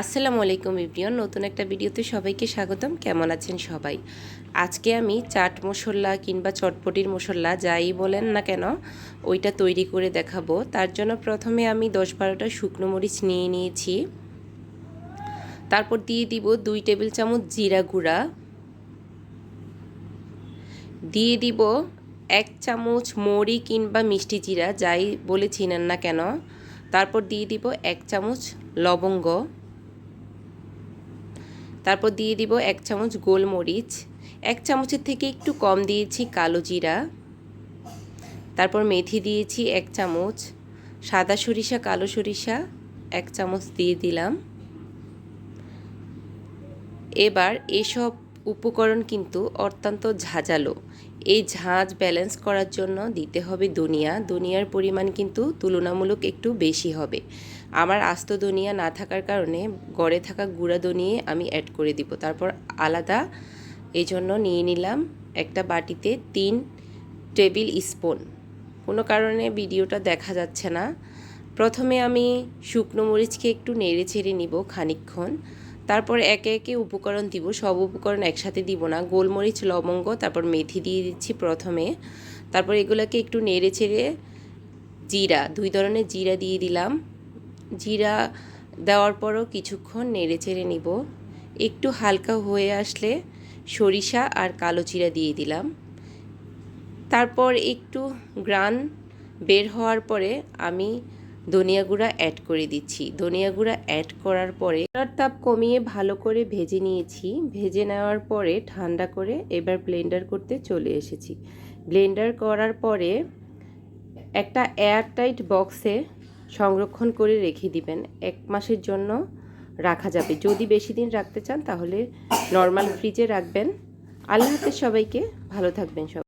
আসসালামু আলাইকুম ইব্রিয়ন নতুন একটা ভিডিওতে সবাইকে স্বাগতম। কেমন আছেন সবাই? আজকে আমি চাট মশলা কিংবা চটপটির মশলা যাই বলেন না কেন, ওইটা তৈরি করে দেখাবো। তার জন্য প্রথমে আমি দশ বারোটা শুকনো মরিচ নিয়ে নিয়েছি। তারপর দিয়ে দিব দুই টেবিল চামচ জিরা গুঁড়া। দিয়ে দিব এক চামচ মরি কিংবা মিষ্টি জিরা, যাই বলে চিনেন না কেন। তারপর দিয়ে দিব এক চামচ লবঙ্গ। তারপর দিয়ে দিব এক চামচ গোলমরিচ, এক চামচের থেকে একটু কম দিয়েছি কালো জিরা। তারপর মেথি দিয়েছি এক চামচ, সাদা সরিষা, কালো সরিষা এক চামচ দিয়ে দিলাম। এবার এসব উপকরণ কিন্তু অত্যন্ত ঝাঁঝালো। এই ঝাঁজ ব্যালেন্স করার জন্য দিতে হবে দুনিয়া। দুনিয়ার পরিমাণ কিন্তু তুলনামূলক একটু বেশি হবে। আমার আস্ত দুনিয়া না থাকার কারণে গড়ে থাকা গুঁড়া দনিয়ে আমি অ্যাড করে দিব। তারপর আলাদা এই জন্য নিয়ে নিলাম একটা বাটিতে তিন টেবিল স্পুন কোনো কারণে ভিডিওটা দেখা যাচ্ছে না। প্রথমে আমি শুকনো মরিচকে একটু নেড়ে ছেড়ে নিব খানিকক্ষণ। তারপর একে একে উপকরণ দিব, সব উপকরণ একসাথে দিব না। গোলমরিচ, লবঙ্গ, তারপর মেথি দিয়ে দিচ্ছি প্রথমে। তারপর এগুলোকে একটু নেড়ে ছেড়ে জিরা, দুই ধরনের জিরা দিয়ে দিলাম। জিরা দেওয়ার পরও কিছুক্ষণ নেড়ে চেড়ে নিব। একটু হালকা হয়ে আসলে সরিষা আর কালো জিরা দিয়ে দিলাম। তারপর একটু গ্রান বের হওয়ার পরে আমি ধনিয়া গুঁড়া অ্যাড করে দিচ্ছি। ধনিয়া গুঁড়া অ্যাড করার পরে তাপ কমিয়ে ভালো করে ভেজে নিয়েছি। ভেজে নেওয়ার পরে ঠান্ডা করে এবার ব্লেন্ডার করতে চলে এসেছি। ব্লেন্ডার করার পরে একটা এয়ারটাইট বক্সে সংরক্ষণ করে রেখে দিবেন। এক মাসের জন্য রাখা যাবে। যদি বেশি দিন রাখতে চান তাহলে নর্মাল ফ্রিজে রাখবেন। আল্লাহ হাফেজ সবাইকে। ভালো থাকবেন সবাই।